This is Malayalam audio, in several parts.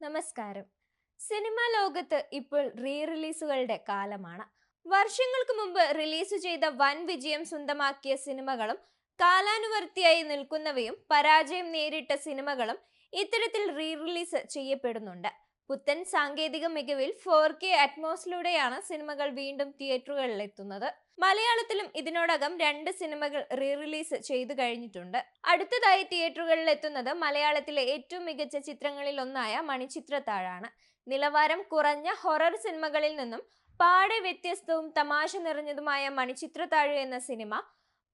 നമസ്കാരം. സിനിമാ ലോകത്ത് ഇപ്പോൾ റീ റിലീസുകളുടെ കാലമാണ്. വർഷങ്ങൾക്ക് മുമ്പ് റിലീസ് ചെയ്ത വൻ വിജയം സ്വന്തമാക്കിയ സിനിമകളും കാലാനുവർത്തിയായി നിൽക്കുന്നവയും പരാജയം നേരിട്ട സിനിമകളും ഇത്തരത്തിൽ റീ റിലീസ് ചെയ്യപ്പെടുന്നുണ്ട്. പുത്തൻ സാങ്കേതിക മികവിൽ ഫോർ കെ അറ്റ്മോസിലൂടെയാണ് സിനിമകൾ വീണ്ടും തിയേറ്ററുകളിൽ എത്തുന്നത് മലയാളത്തിലും ഇതിനോടകം രണ്ട് സിനിമകൾ റീ റിലീസ് ചെയ്തു കഴിഞ്ഞിട്ടുണ്ട്. അടുത്തതായി തിയേറ്ററുകളിൽ എത്തുന്നത് മലയാളത്തിലെ ഏറ്റവും മികച്ച ചിത്രങ്ങളിൽ ഒന്നായ മണിച്ചിത്രത്താഴാണ്. നിലവാരം കുറഞ്ഞ ഹൊറർ സിനിമകളിൽ നിന്നും പാടെ വ്യത്യസ്തവും തമാശ നിറഞ്ഞതുമായ മണിച്ചിത്രത്താഴ് എന്ന സിനിമ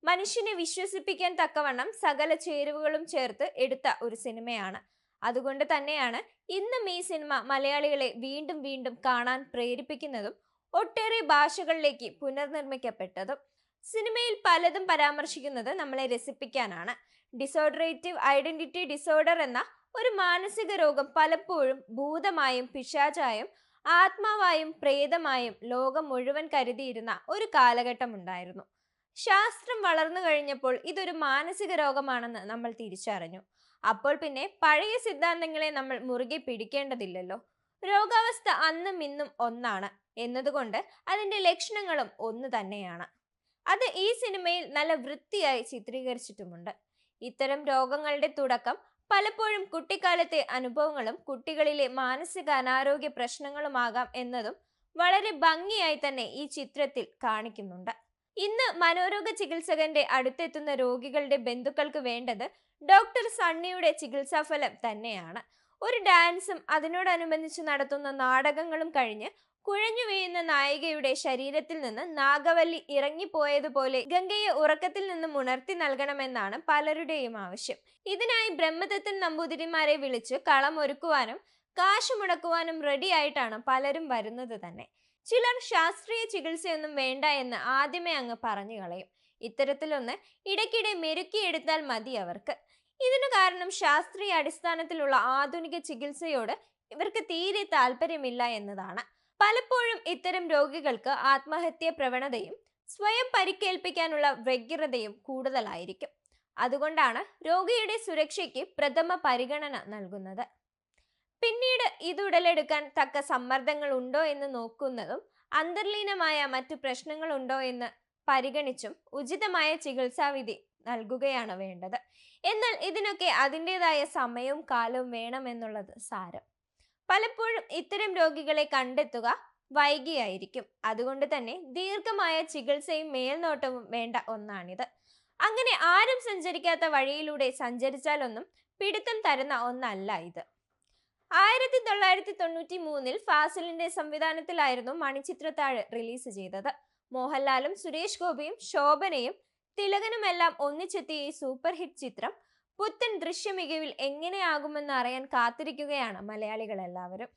മനുഷ്യനെ വിശ്വസിപ്പിക്കാൻ തക്കവണ്ണം സകല ചേരുവകളും ചേർത്ത് എടുത്ത ഒരു സിനിമയാണ്. അതുകൊണ്ട് തന്നെയാണ് ഇന്നും ഈ സിനിമ മലയാളികളെ വീണ്ടും വീണ്ടും കാണാൻ പ്രേരിപ്പിക്കുന്നതും ഒട്ടേറെ ഭാഷകളിലേക്ക് പുനർനിർമ്മിക്കപ്പെട്ടതും സിനിമയിൽ പലതും പരാമർശിക്കുന്നത് നമ്മളെ രസിപ്പിക്കാനാണ്. ഡിസോഡറേറ്റീവ് ഐഡന്റിറ്റി ഡിസോർഡർ എന്ന ഒരു മാനസിക രോഗം പലപ്പോഴും ഭൂതമായും പിശാചായും ആത്മാവായും പ്രേതമായും ലോകം മുഴുവൻ കരുതിയിരുന്ന ഒരു കാലഘട്ടം ഉണ്ടായിരുന്നു ശാസ്ത്രം വളർന്നു കഴിഞ്ഞപ്പോൾ ഇതൊരു മാനസിക രോഗമാണെന്ന് നമ്മൾ തിരിച്ചറിഞ്ഞു. അപ്പോൾ പിന്നെ പഴയ സിദ്ധാന്തങ്ങളെ നമ്മൾ മുറുകെ പിടിക്കേണ്ടതില്ലല്ലോ. രോഗാവസ്ഥ അന്നും ഇന്നും ഒന്നാണ് എന്നതുകൊണ്ട് അതിന്റെ ലക്ഷണങ്ങളും ഒന്ന് തന്നെയാണ്. അത് ഈ സിനിമയിൽ നല്ല വൃത്തിയായി ചിത്രീകരിച്ചിട്ടുമുണ്ട്. ഇത്തരം രോഗങ്ങളുടെ തുടക്കം പലപ്പോഴും കുട്ടിക്കാലത്തെ അനുഭവങ്ങളും കുട്ടികളിലെ മാനസിക അനാരോഗ്യ പ്രശ്നങ്ങളുമാകാം എന്നതും വളരെ ഭംഗിയായി തന്നെ ഈ ചിത്രത്തിൽ കാണിക്കുന്നുണ്ട്. ഇന്ന് മനോരോഗ ചികിത്സകന്റെ അടുത്തെത്തുന്ന രോഗികളുടെ ബന്ധുക്കൾക്ക് വേണ്ടത് ഡോക്ടർ സണ്ണിയുടെ ചികിത്സാഫലം തന്നെയാണ്. ഒരു ഡാൻസും അതിനോടനുബന്ധിച്ച് നടത്തുന്ന നാടകങ്ങളും കഴിഞ്ഞ് കുഴഞ്ഞു വീഴുന്ന നായികയുടെ ശരീരത്തിൽ നിന്ന് നാഗവല്ലി ഇറങ്ങിപ്പോയതുപോലെ ഗംഗയെ ഉറക്കത്തിൽ നിന്നും ഉണർത്തി നൽകണമെന്നാണ് പലരുടെയും ആവശ്യം. ഇതിനായി ബ്രഹ്മദത്തൻ നമ്പൂതിരിമാരെ വിളിച്ച് കളം ഒരുക്കുവാനും കാശ് മുടക്കുവാനും റെഡിയായിട്ടാണ് പലരും വരുന്നത് തന്നെ. ചിലർ ശാസ്ത്രീയ ചികിത്സയൊന്നും വേണ്ട എന്ന് ആദ്യമേ അങ്ങ് പറഞ്ഞു കളയും. ഇത്തരത്തിലൊന്ന് ഇടയ്ക്കിടെ മെരുക്കിയെടുത്താൽ മതി അവർക്ക്. ഇതിനു കാരണം ശാസ്ത്രീയ അടിസ്ഥാനത്തിലുള്ള ആധുനിക ചികിത്സയോട് ഇവർക്ക് തീരെ താല്പര്യമില്ല എന്നതാണ്. പലപ്പോഴും ഇത്തരം രോഗികൾക്ക് ആത്മഹത്യ പ്രവണതയും സ്വയം പരിക്കേൽപ്പിക്കാനുള്ള വ്യഗ്രതയും കൂടുതലായിരിക്കും. അതുകൊണ്ടാണ് രോഗിയുടെ സുരക്ഷയ്ക്ക് പ്രഥമ പരിഗണന നൽകുന്നത്. പിന്നീട് ഇത് ഉടലെടുക്കാൻ തക്ക സമ്മർദ്ദങ്ങൾ ഉണ്ടോ എന്ന് നോക്കുന്നതും അന്തർലീനമായ മറ്റു പ്രശ്നങ്ങളുണ്ടോ എന്ന് പരിഗണിച്ചും ഉചിതമായ ചികിത്സാവിധി നൽകുകയാണ് വേണ്ടത്. എന്നാൽ ഇതിനൊക്കെ അതിന്റെതായ സമയവും കാലവും വേണമെന്നുള്ളത് സാരം. പലപ്പോഴും ഇത്തരം രോഗികളെ കണ്ടെത്തുക വൈകിയായിരിക്കും. അതുകൊണ്ട് തന്നെ ദീർഘമായ ചികിത്സയും മേൽനോട്ടവും വേണ്ട ഒന്നാണിത്. അങ്ങനെ ആരും സഞ്ചരിക്കാത്ത വഴിയിലൂടെ സഞ്ചരിച്ചാലൊന്നും പിടുത്തം തരുന്ന ഒന്നല്ല ഇത്. ആയിരത്തി തൊള്ളായിരത്തി തൊണ്ണൂറ്റി മൂന്നിൽ ഫാസിലിന്റെ സംവിധാനത്തിലായിരുന്നു മണിച്ചിത്രത്താഴ് റിലീസ് ചെയ്തത്. മോഹൻലാലും സുരേഷ് ഗോപിയും ശോഭനയും തിലകനുമെല്ലാം ഒന്നിച്ചെത്തിയ ഈ സൂപ്പർ ഹിറ്റ് ചിത്രം പുത്തൻ ദൃശ്യമികവിൽ എങ്ങനെയാകുമെന്ന് അറിയാൻ കാത്തിരിക്കുകയാണ് മലയാളികൾ എല്ലാവരും